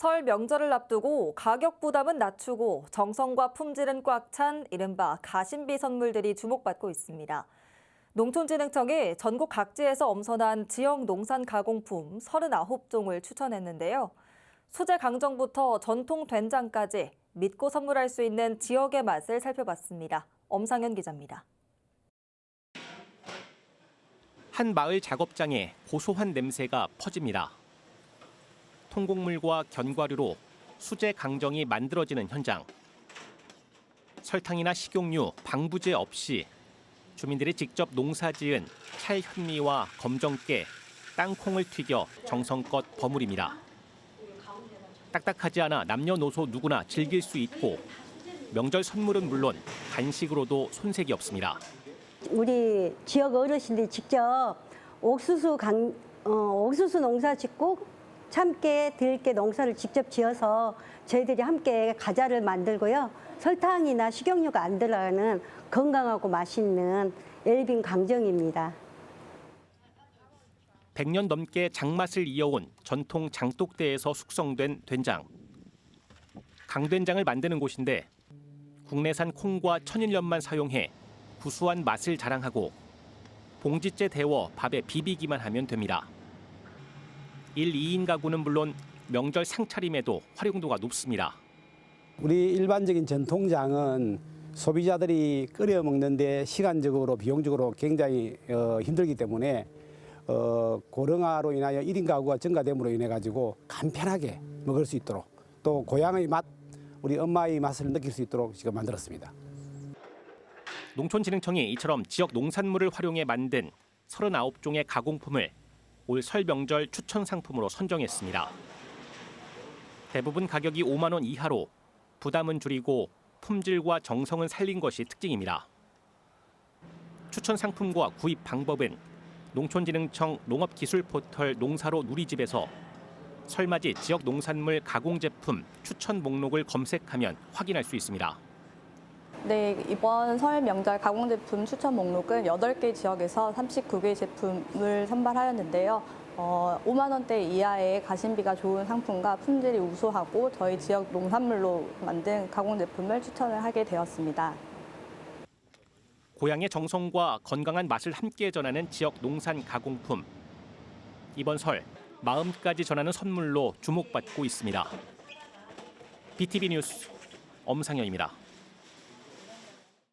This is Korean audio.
설 명절을 앞두고 가격 부담은 낮추고 정성과 품질은 꽉 찬 이른바 가심비 선물들이 주목받고 있습니다. 농촌진흥청이 전국 각지에서 엄선한 지역 농산 가공품 39종을 추천했는데요. 수제 강정부터 전통 된장까지 믿고 선물할 수 있는 지역의 맛을 살펴봤습니다. 엄상현 기자입니다. 한 마을 작업장에 고소한 냄새가 퍼집니다. 통곡물과 견과류로 수제 강정이 만들어지는 현장. 설탕이나 식용유, 방부제 없이 주민들이 직접 농사지은 찰현미와 검정깨, 땅콩을 튀겨 정성껏 버무립니다. 딱딱하지 않아 남녀노소 누구나 즐길 수 있고 명절 선물은 물론 간식으로도 손색이 없습니다. 우리 지역 어르신들이 직접 옥수수 강, 어, 옥수수 농사 짓고 참깨, 들깨 농사를 직접 지어서 저희들이 함께 과자를 만들고요. 설탕이나 식용유가 안 들어가는 건강하고 맛있는 엘빈 강정입니다. 100년 넘게 장맛을 이어온 전통 장독대에서 숙성된 된장. 강된장을 만드는 곳인데 국내산 콩과 천일염만 사용해 구수한 맛을 자랑하고 봉지째 데워 밥에 비비기만 하면 됩니다. 1, 2인 가구는 물론 명절 상차림에도 활용도가 높습니다. 우리 일반적인 전통장은 소비자들이 끓여 먹는데 시간적으로 비용적으로 굉장히 어, 힘들기 때문에 어, 고령화로 인하여 1인 가구가 증가됨으로 인해 가지고 간편하게 먹을 수 있도록 또 고향의 맛, 우리 엄마의 맛을 느낄 수 있도록 지금 만들었습니다. 농촌진흥청이 이처럼 지역 농산물을 활용해 만든 39종의 가공품을 올 설 명절 추천 상품으로 선정했습니다. 대부분 가격이 5만 원 이하로 부담은 줄이고 품질과 정성은 살린 것이 특징입니다. 추천 상품과 구입 방법은 농촌진흥청 농업기술포털 농사로 누리집에서 설맞이 지역 농산물 가공 제품 추천 목록을 검색하면 확인할 수 있습니다. 네, 이번 설 명절 가공 제품 추천 목록은 8개 지역에서 39개 제품을 선발하였는데요. 어, 5만 원대 이하의 가심비가 좋은 상품과 품질이 우수하고 저희 지역 농산물로 만든 가공 제품을 추천을 하게 되었습니다. 고향의 정성과 건강한 맛을 함께 전하는 지역 농산 가공품. 이번 설 마음까지 전하는 선물로 주목받고 있습니다. BTV 뉴스 엄상현입니다.